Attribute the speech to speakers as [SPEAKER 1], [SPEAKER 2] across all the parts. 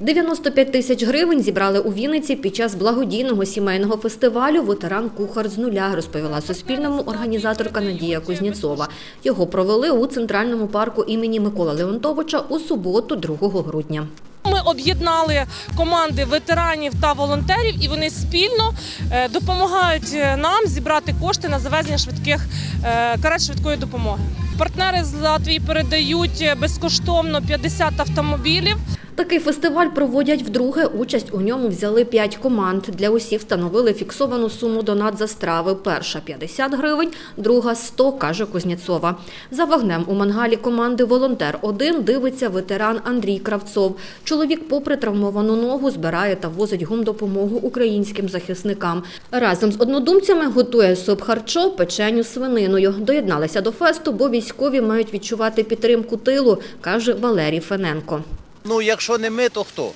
[SPEAKER 1] 95 тисяч гривень зібрали у Вінниці під час благодійного сімейного фестивалю Ветеран Кухар з нуля, розповіла Суспільному організаторка Надія Кузнєцова. Його провели у центральному парку імені Миколи Леонтовича у суботу, 2 грудня.
[SPEAKER 2] Ми об'єднали команди ветеранів та волонтерів, і вони спільно е, допомагають е, нам зібрати кошти на завезення швидких е, карет швидкої допомоги. Партнери з Латвії передають безкоштовно 50 автомобілів.
[SPEAKER 1] Такий фестиваль проводять вдруге. Участь у ньому взяли п'ять команд. Для усіх встановили фіксовану суму донат за страви. Перша 50 гривень, друга 100, каже Кузнєцова. За вогнем у мангалі команди Волонтер 1 дивиться ветеран Андрій Кравцов. Чоловік, попри травмовану ногу, збирає та возить гумдопомогу українським захисникам. Разом з однодумцями готує суп-харчо, печеню з свининою. Доєдналися до фесту, бо військові мають відчувати підтримку тилу, каже Валерій Фененко.
[SPEAKER 3] Ну, якщо не ми, то хто?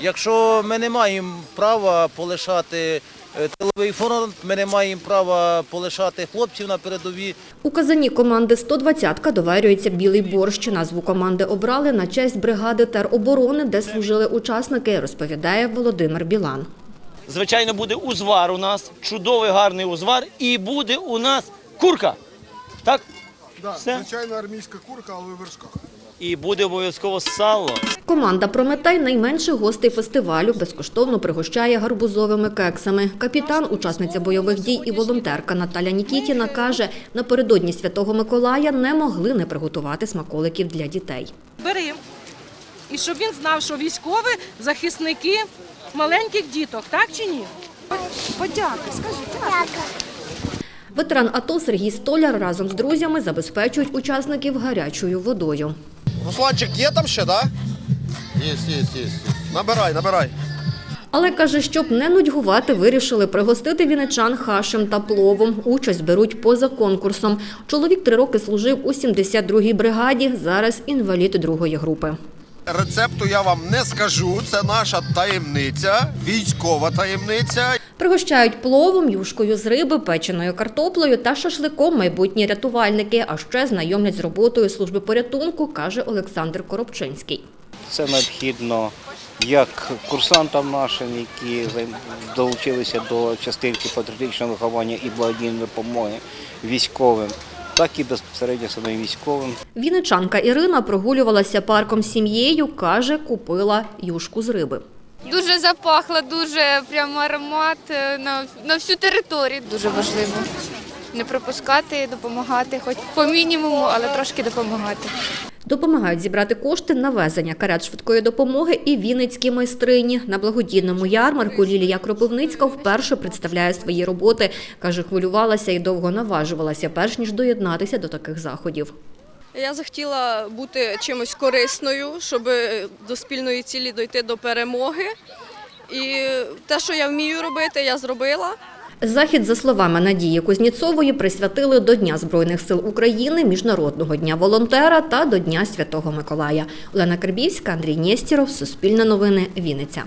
[SPEAKER 3] Якщо ми не маємо права полишати е, тиловий фронт, ми не маємо права полишати хлопців на передовій.
[SPEAKER 1] У казані команди «120-ка» доварюється білий борщ. Назву команди обрали на честь бригади тероборони, де служили учасники, розповідає Володимир Білан.
[SPEAKER 4] Звичайно, буде узвар у нас, чудовий гарний узвар, і буде у нас курка. Так?
[SPEAKER 5] Да,
[SPEAKER 4] Все?
[SPEAKER 5] звичайна армійська курка, але в вершках.
[SPEAKER 4] І буде обов'язково сало.
[SPEAKER 1] Команда «Прометей» – найменших гостей фестивалю, безкоштовно пригощає гарбузовими кексами. Капітан, учасниця бойових дій і волонтерка Наталя Нікітіна каже, напередодні Святого Миколая не могли не приготувати смаколиків для дітей.
[SPEAKER 2] Бери. І щоб він знав, що військові захисники маленьких діток, так чи ні? Подякуй, скажіть.
[SPEAKER 1] Ветеран АТО Сергій Столяр разом з друзями забезпечують учасників гарячою водою.
[SPEAKER 5] Русланчик, є там ще, да? Є, є, є. є. Набирай, набирай.
[SPEAKER 1] Але каже, щоб не нудьгувати, вирішили пригостити віничан хашем та пловом. Участь беруть поза конкурсом. Чоловік три роки служив у 72-й бригаді, зараз інвалід другої групи.
[SPEAKER 5] Рецепту я вам не скажу. Це наша таємниця, військова таємниця.
[SPEAKER 1] Пригощають пловом, юшкою з риби, печеною картоплею та шашликом майбутні рятувальники, а ще знайомлять з роботою служби порятунку, каже Олександр Коробчинський.
[SPEAKER 6] Це необхідно як курсантам нашим, які долучилися до частинки патріотичного виховання і благодійної допомоги військовим, так і безпосередньо самим військовим.
[SPEAKER 1] Вінничанка Ірина прогулювалася парком з сім'єю, каже, купила юшку з риби.
[SPEAKER 7] Дуже запахло, дуже прямо аромат е, на, на всю територію. Дуже важливо не пропускати, допомагати, хоч по мінімуму, але трошки допомагати.
[SPEAKER 1] Допомагають зібрати кошти на везення карет швидкої допомоги і вінницькі майстрині. На благодійному ярмарку Лілія Кропивницька вперше представляє свої роботи. Каже, хвилювалася і довго наважувалася, перш ніж доєднатися до таких заходів.
[SPEAKER 8] Я захотіла бути чимось корисною, щоб до спільної цілі дойти до перемоги. І те, що я вмію робити, я зробила.
[SPEAKER 1] Захід, за словами Надії Кузніцової, присвятили до Дня Збройних сил України, Міжнародного дня волонтера та до Дня Святого Миколая. Олена Карбівська, Андрій Нєстіров, Суспільне новини, Вінниця.